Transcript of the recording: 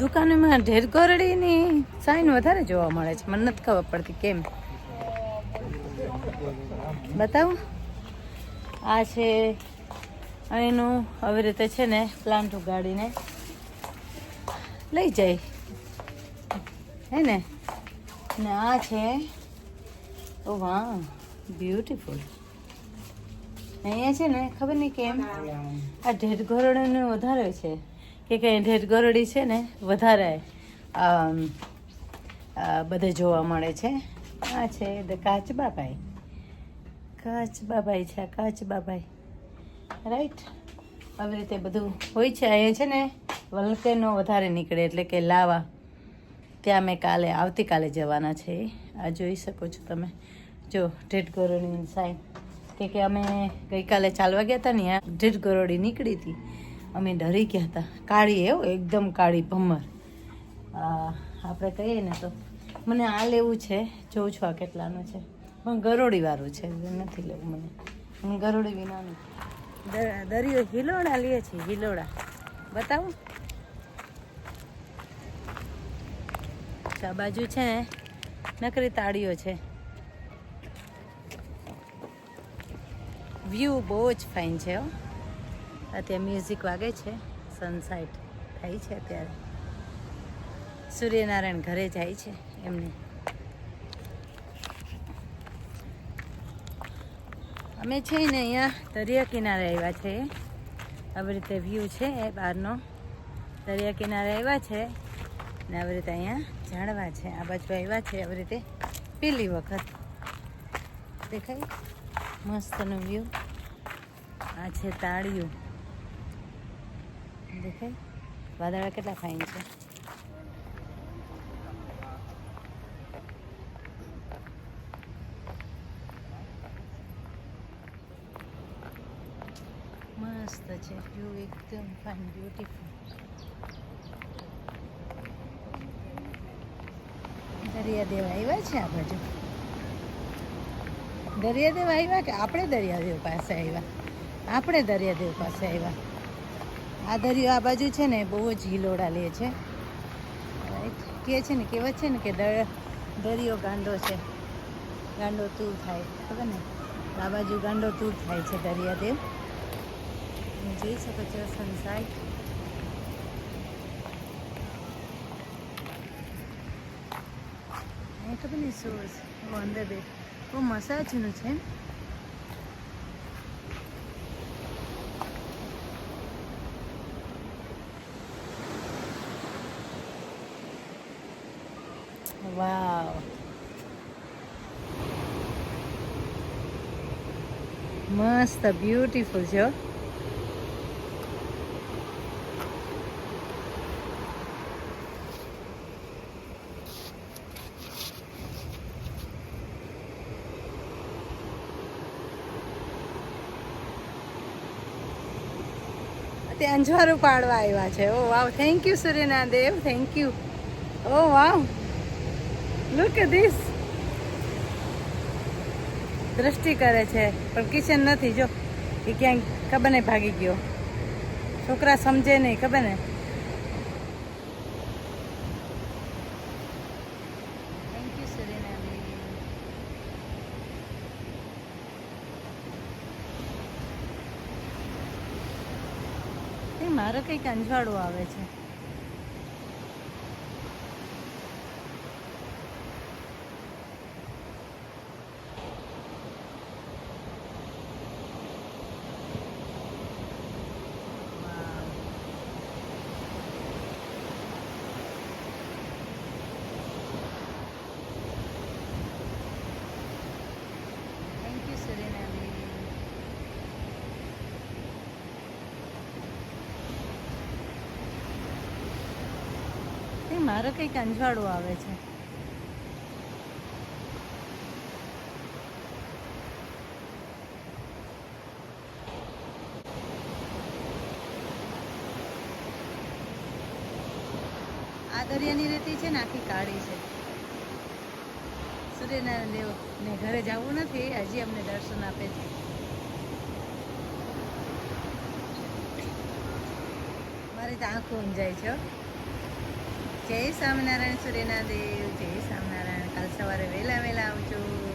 દુકાનમાં ઢેર ગોરડીની સાઈન વધારે જોવા મળે છે. મને નથી ખબર પડતી કેમ. બતાવું? આ છે અહીંનું આવી રીતે છે ને પ્લાન્ટ ઉગાડીને લઈ જાય. હે ને? ને આ છે, ઓ વાહ બ્યુટીફુલ અહીંયા છે ને, ખબર નહીં કેમ? આ ઢેઢ વધારે છે. કે કંઈ ઢેઢ ગરોડી છે ને, વધારે બધે જોવા મળે છે. આ છે ધ કાચબાભાઈ કાચબાભાઈ છે કાચ કાચબાભાઈ રાઈટ આવી રીતે બધું હોય છે. અહીંયા છે ને, વલકેનો વધારે નીકળે એટલે કે લાવા. ત્યાં મેં કાલે, આવતીકાલે જવાના છે. આ જોઈ શકો છો તમે. જો ઢેઢ ગરોડીની સાહેબ કે કે અમે ગઈકાલે ચાલવા ગયા હતા ને આ ઢેઢ ગરોડી નીકળી હતી. અમે ડરી ગયા હતા. કાળી એવું, એકદમ કાળી ભમર. આપણે કહીએ ને તો, મને આ લેવું છે, જોઉં છું આ કેટલાનું છે. પણ ગરોળીવાળું છે નથી લેવું મને. મને ગરોડી વિનાનું. દરિયો હિલોડા લે છે હિલોડા બતાવું. આ બાજુ છે નકરી તાળીઓ છે. વ્યૂ બહુ જ ફાઇન છે, હો. અત્યારે મ્યુઝિક વાગે છે. સનસાઇટ થાય છે અત્યારે. સૂર્યનારાયણ ઘરે જાય છે એમને. અમે છે ને અહીંયા દરિયા કિનારે આવ્યા છે. આવી રીતે વ્યૂ છે એ બહારનો. દરિયા કિનારે આવ્યા છે ને આવી રીતે અહીંયા ઝાડવા છે. આ બાજુ આવ્યા છે આવી રીતે પેલી વખત. દેખાય? મસ્તનો વ્યૂ આ છે તાળીયું. દેખાય વાદળા કેટલા ફાઇન છે? મસ્ત છે વ્યૂ એકદમ ફાઇન બ્યુટીફુલ દરિયાદેવ આવ્યા છે આ બાજુ દરિયાદેવ આવ્યા કે આપણે દરિયાદેવ પાસે આવ્યા આપણે દરિયાદેવ પાસે આવ્યા આ દરિયો આ બાજુ છે ને બહુ જ હિલોડા લે છે? કહે છે ને કહેવત છે ને કે દરિયો ગાંડો છે. ગાંડો તૂર થાય, ખબર ને? આ બાજુ ગાંડો તૂર થાય છે દરિયાદેવ. તમે જોઈ શકો છો સનસાઇટ ખબર નહીં શું છે બહુ અંદર બે. બહુ મસાજનું છે વાવ મસ્ત બ્યુટીફુલ છે ત્યાં અંજવારું પાડવા આવ્યા છે. ઓ, વાવ. થેન્ક યુ સૂર્યના દેવ thank you oh, wow. Look this દ્રષ્ટિ કરે છે પણ કિચન નથી જો. એ ક્યાંક ખબર નહીં ભાગી ગયો. છોકરા સમજે નહીં ખબર ને? થેન્ક યુ સૂર્યના એ મારે કંઈક અંજવાળું આવે છે વાવ. Thank you, Suriname. એ મારે કંઈક અંજવાળું આવે છે. આ દરિયાની રેતી છે ને આખી કાળી છે. સૂર્યનારાયણ દેવ ને ઘરે જવું નથી, હજી અમને દર્શન આપે છે. મારી તો આંખો ઊંઝાય છે. જય સ્વામિનારાયણ સૂર્યના દેવ જય સ્વામિનારાયણ. કાલ સવારે વહેલા વહેલા આવજો.